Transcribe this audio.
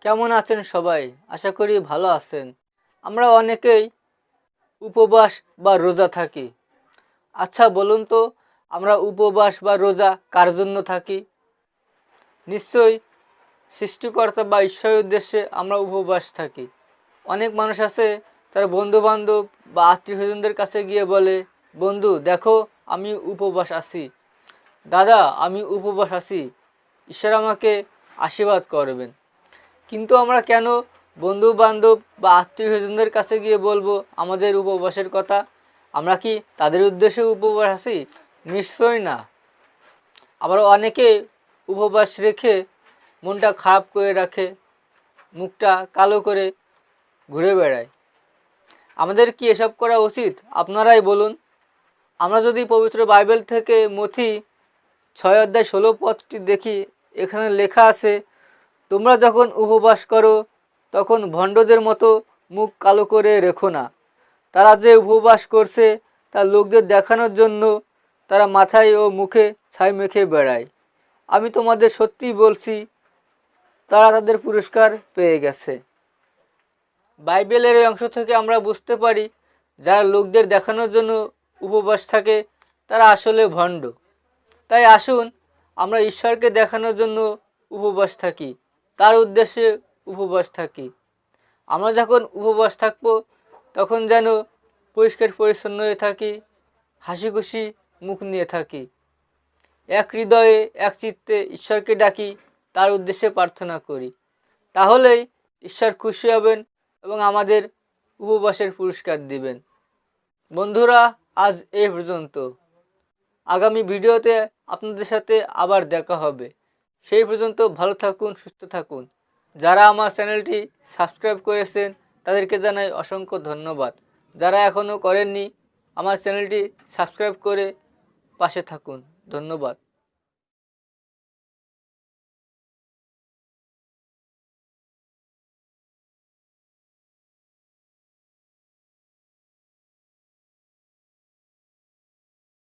কেমন আছেন সবাই? আশা করি ভালো আছেন। আমরা অনেকেই উপবাস বা রোজা থাকি। আচ্ছা বলুন তো, আমরা উপবাস বা রোজা কার জন্য থাকি? নিশ্চয়ই সৃষ্টিকর্তা বা ঈশ্বরের উদ্দেশ্যে আমরা উপবাস থাকি। অনেক মানুষ আছে, তার বন্ধু বান্ধব বা আত্মীয় স্বজনদের কাছে গিয়ে বলে, বন্ধু, দেখো, আমি উপবাস আছি। দাদা, আমি উপবাস আছি। ঈশ্বর আমাকে আশীর্বাদ করবেন। কিন্তু আমরা কেন বন্ধু বান্ধব বা আত্মীয় স্বজনদের কাছে গিয়ে বলব আমাদের উপবাসের কথা? আমরা কি তাদের উদ্দেশ্যে উপবাস আছি? নিশ্চয়ই না। আবার অনেকে উপবাস রেখে মনটা খারাপ করে রাখে, মুখটা কালো করে ঘুরে বেড়ায়। আমাদের কি এসব করা উচিত? আপনারাই বলুন। আমরা যদি পবিত্র বাইবেল থেকে মথি ছয় অধ্যায় ষোলো পথটি দেখি, এখানে লেখা আছে তোমরা যখন উপবাস করো, তখন ভণ্ডদের মতো মুখ কালো করে রেখো না। তারা যে উপবাস করছে তা লোকদের দেখানোর জন্য তারা মাথায় ও মুখে ছাই মেখে বেড়ায়। আমি তোমাদের সত্যি বলছি, তারা তাদের পুরস্কার পেয়ে গেছে। বাইবেলের এই অংশ থেকে আমরা বুঝতে পারি, যারা লোকদের দেখানোর জন্য উপবাস থাকে, তারা আসলে ভণ্ড। তাই আসুন, আমরা ঈশ্বরকে দেখানোর জন্য উপবাস থাকি। তার উদ্দেশ্যে উপবাস থাকি? আমরা যখন উপবাস থাকব, তখন যেন পরিষ্কার পরিচ্ছন্ন হয়ে থাকি হাসি খুশি মুখ নিয়ে থাকি। এক হৃদয়ে, এক চিত্তে ঈশ্বরকে ডাকি, তার উদ্দেশ্যে প্রার্থনা করি। তাহলেই ঈশ্বর খুশি হবেন এবং আমাদের উপবাসের পুরস্কার দিবেন। বন্ধুরা, আজ এই পর্যন্ত। আগামী ভিডিওতে আপনাদের সাথে আবার দেখা হবে। সেই পর্যন্ত ভালো থাকুন, সুস্থ থাকুন। যারা আমার চ্যানেলটি সাবস্ক্রাইব করেছেন, তাদেরকে জানাই অসংখ্য ধন্যবাদ। যারা এখনও করেননি, আমার চ্যানেলটি সাবস্ক্রাইব করে পাশে থাকুন। ধন্যবাদ।